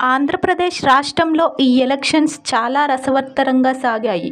ఆంధ్రప్రదేశ్ రాష్ట్రంలో ఈ ఎలక్షన్స్ చాలా రసవత్తరంగా సాగాయి.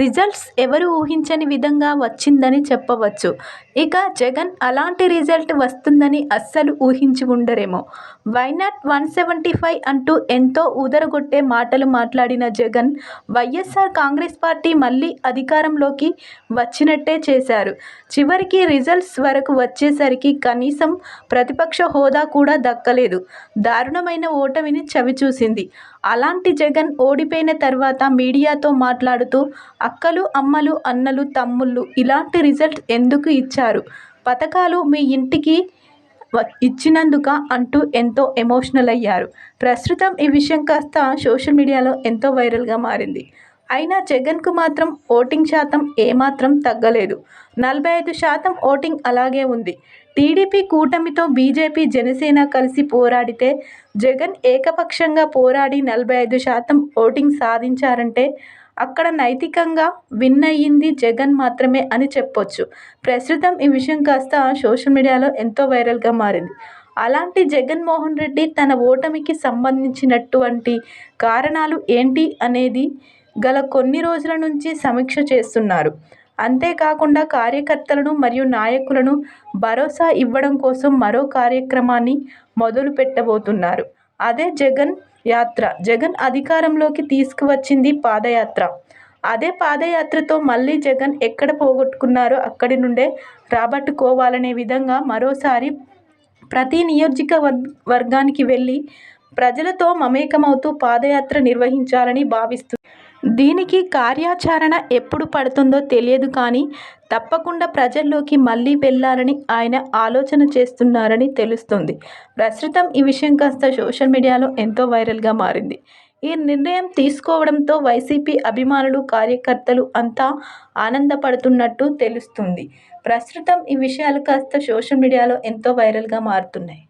రిజల్ట్స్ ఎవరు ఊహించని విధంగా వచ్చిందని చెప్పవచ్చు. ఇక జగన్ అలాంటి రిజల్ట్ వస్తుందని అస్సలు ఊహించి ఉండరేమో. Why not one seventy five అంటూ ఎంతో ఊదరగొట్టే మాటలు మాట్లాడిన జగన్ వైఎస్ఆర్ కాంగ్రెస్ పార్టీ మళ్ళీ అధికారంలోకి వచ్చినట్టే చేశారు. చివరికి రిజల్ట్స్ వరకు వచ్చేసరికి కనీసం ప్రతిపక్ష హోదా కూడా దక్కలేదు. దారుణమైన ఓటమిని చవిచూసింది అలాంటి జగన్ ఓడిపోయిన తర్వాత మీడియాతో మాట్లాడుతూ అక్కలు అమ్మలు అన్నలు తమ్ముళ్ళు ఇలాంటి రిజల్ట్ ఎందుకు ఇచ్చారు? పథకాలు మీ ఇంటికి వ- ఇచ్చినందుక అంటూ ఎంతో ఎమోషనల్ అయ్యారు. ప్రస్తుతం ఈ విషయం కాస్త సోషల్ మీడియాలో ఎంతో వైరల్గా మారింది. అయినా జగన్కు మాత్రం ఓటింగ్ శాతం ఏమాత్రం తగ్గలేదు. నలభై ఐదు శాతం ఓటింగ్ అలాగే ఉంది. టీడీపీ కూటమితో బీజేపీ జనసేన కలిసి పోరాడితే జగన్ ఏకపక్షంగా పోరాడి నలభై ఐదు శాతం ఓటింగ్ సాధించారంటే అక్కడ నైతికంగా విన్ అయ్యింది జగన్ మాత్రమే అని చెప్పొచ్చు. ప్రస్తుతం ఈ విషయం కాస్త సోషల్ మీడియాలో ఎంతో వైరల్గా మారింది. అలాంటి జగన్మోహన్ రెడ్డి తన ఓటమికి సంబంధించినటువంటి కారణాలు ఏంటి అనేది గల కొన్ని రోజుల నుంచి సమీక్ష చేస్తున్నారు. అంతేకాకుండా కార్యకర్తలను మరియు నాయకులను భరోసా ఇవ్వడం కోసం మరో కార్యక్రమాన్ని మొదలు పెట్టబోతున్నారు. అదే జగన్ యాత్ర. జగన్ అధికారంలోకి తీసుకువచ్చింది పాదయాత్ర. అదే పాదయాత్రతో మళ్ళీ జగన్ ఎక్కడ పోగొట్టుకున్నారో అక్కడి నుండే రాబట్టుకోవాలనే విధంగా మరోసారి ప్రతి నియోజక వర్గానికి వెళ్ళి ప్రజలతో మమేకమవుతూ పాదయాత్ర నిర్వహించాలని భావిస్తు దీనికి కార్యాచరణ ఎప్పుడు పడుతుందో తెలియదు కానీ తప్పకుండా ప్రజల్లోకి మళ్ళీ వెళ్ళాలని ఆయన ఆలోచన చేస్తున్నారని తెలుస్తుంది. ప్రస్తుతం ఈ విషయం కాస్త సోషల్ మీడియాలో ఎంతో వైరల్గా మారింది. ఈ నిర్ణయం తీసుకోవడంతో వైసీపీ అభిమానులు కార్యకర్తలు అంతా ఆనందపడుతున్నట్టు తెలుస్తుంది. ప్రస్తుతం ఈ విషయాలు కాస్త సోషల్ మీడియాలో ఎంతో వైరల్గా మారుతున్నాయి.